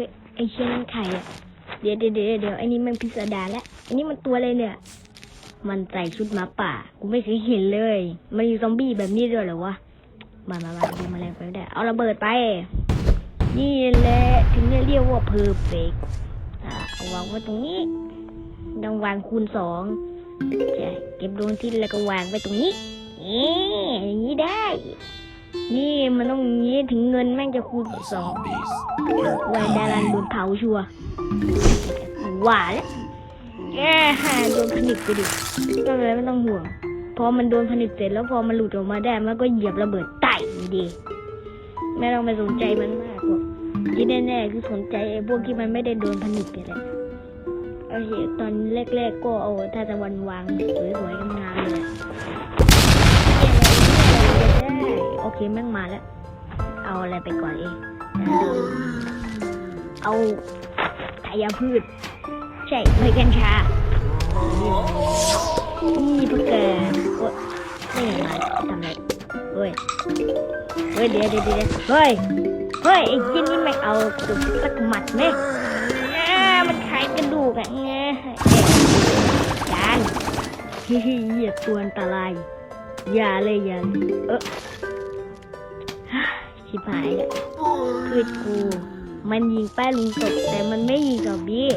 ฮ้ยไอ้เชี่ยนั่นใครอะเดี๋ยวเดี๋ยวเดี๋ยวไอ้นี่มันพิสดารแล้วไอ้นี่มันตัวอะไรเนี่ย มันใส่ชุดหมาป่า กูไม่เคยเห็นเลย มันมีซอมบี้แบบนี้ด้วยเหรอวะ มามามาดูแมลงไปไม่ได้ เอาระเบิดไป นี่แหละถึงจะเรียกว่าเพอร์เฟกอะเอาวางไว้ตรงนี้ต้องวางคูณสองใช่เก็บดวงที่แล้วก็วางไว้ตรงนี้เอ๊อย่างนี้ได้ นี่มันต้องอย่างนี้ถึงเงินแม่งจะคูณสอง Zombies. แวนดารันโดนเผาชัวร์ว่าแล้วแกโดนผนึกไปดิก็เลยไม่ต้องห่วง พอมันโดนผนึกเสร็จแล้วพอมันหลุดออกมาได้มันก็เหยียบระเบิดไต่ดีไม่ต้องไปสนใจมันมากหรอกที่แน่ๆคือสนใจไอ้พวกที่มันไม่ได้โดนผนึกกันแหละโอเคตอนแรกๆก็เอาถ้าจะวันวางสวยๆงามๆเลย แหละได้โอเคแม่งมาแล้ว เอาอะไรไปก่อนเองเอาทายาพืช ใช่ใบกัญชา นี่พวกแกโอ๊ยไม่เห็นมาทำอะไรเฮ้ย เฮ้ยเดี๋ยวเดี๋ยวเดี๋ยวเฮ้ย เฮ้ยไอ้ยี่นี่ไม่เอากระดูกสักหมัดไหมอ่ามันขายกระดูกอะเงี้ยจานฮิฮิเหยียดตัวอันตราย อย่าเลยอย่าเลยเออฮ่า ชิบหายแล้วพืชกู มันยิงป้าลุงตกแต่มันไม่ยิงกับบี้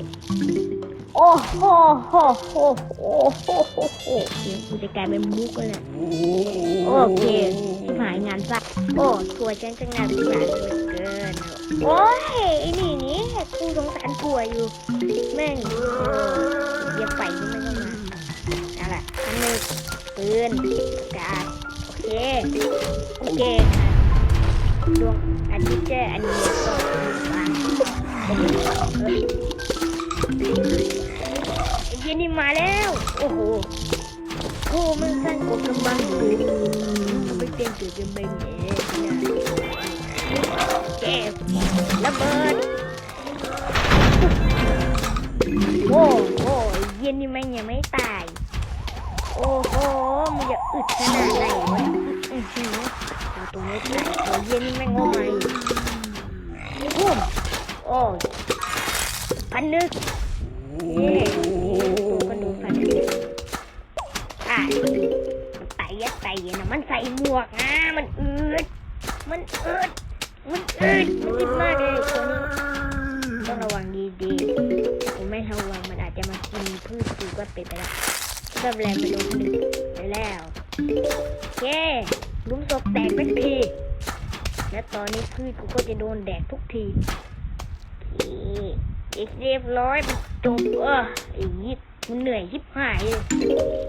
โอ้โหโหโหโอ้โหโหโหเดี๋ยวกูจะกลายเป็นมุกแล้วเนี่ยโอเคชิบหายงานซะโอ้ทัวร์ฉันจะงานสารเหลือเกิน โอ้ยไอ้นี่นี่กูสงสารกลัวอยู่ แม่งเอออย่าไปนี่มันก็มาเอาล่ะอันนี้ปืนกาศโอเค โอเค ดวงอาทิตย์เจออันนี้ก็วางไอ้เย็นนี่มาแล้ว โอ้โหโอ้มันสร้างกบกำบังอยู่มันไม่เต็มตัวจะเป็นเองเนี่ยเก็บระเบิดโอ้โหเย็นนี่มันยังไม่ตาย โอ้โห มันจะอึดขนาดไหนวะ อื้อหือเอาตรงนี้ที่ตัวเย็นนี่แม่งโง่ไหมพุ่มโอ้ยพันนึกเย้ตัวกระดูพันนึกอะมันไตยัดไตนะมันใส่หมวกนะมันอืดมันอืดมันอืดมันอึดมากเลยตัวนี้ต้องระวังดีๆผมไม่ระวังมันอาจจะมากินพืชกูก็เป็นไปแล้วก็แรงไปโดนหนึ่งไปแล้ว เคลุมศพแตกเป็นที และตอนนี้พืชกูก็จะโดนแดกทุกทีอีกเรียบร้อยจบเออไอ้ยิบมันเหนื่อยยิบหายเลย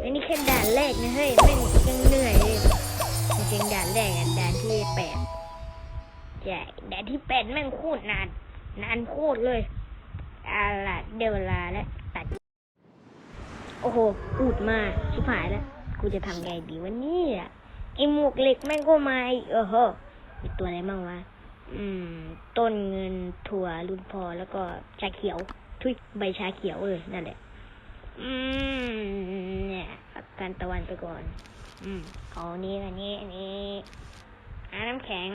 อันนี้แค่ด่านแรกนะเฮ้ยแม่งยังเหนื่อยเลยจริงด่านแรกอะด่านที่แปดใช่ด่านที่แปดแม่งโคตรนานนานโคตรเลยอาล่ะเดี๋ยวลาแล้วตัด โอ้โห อูดมาชิบหายแล้ว กูจะทำไงดีวันนี้อะไอหมวกเหล็กแม่งก็มาอีกเออเฮ้อมีตัวอะไรบ้างวะ อืม ต้นเงินถั่วรุ่นพอแล้วก็ชาเขียว ทุยใบชาเขียวเออนั่นแหละ อืม เนี่ยพักการตะวันไปก่อน อืม เอานี้อันนี้อันนี้อาน้ำแข็ง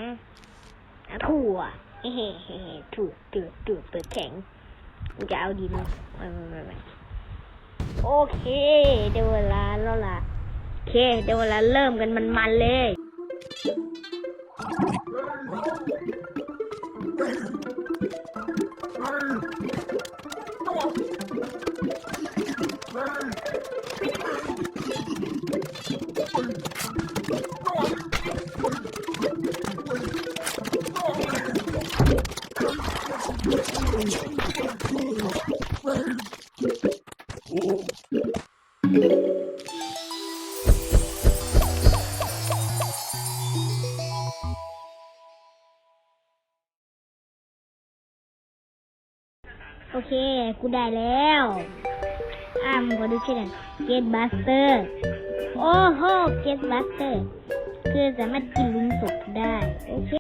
อาถั่วเฮ้เฮ้เฮ้ถั่วถั่วถั่วเปิดแข็งกูจะเอาดินไม่ไม่ไม่ไม่โอเคเดี๋ยวเวลาแล้วล่ะ เค เดี๋ยวเวลาเริ่มกันมันมันๆเลย โอเค กูได้แล้ว อ่ามขอดูชื่อหน่อยเกตบัสเตอร์ โอ้โห เกตบัสเตอร์ คือสามารถกินลุมศพได้ โอเค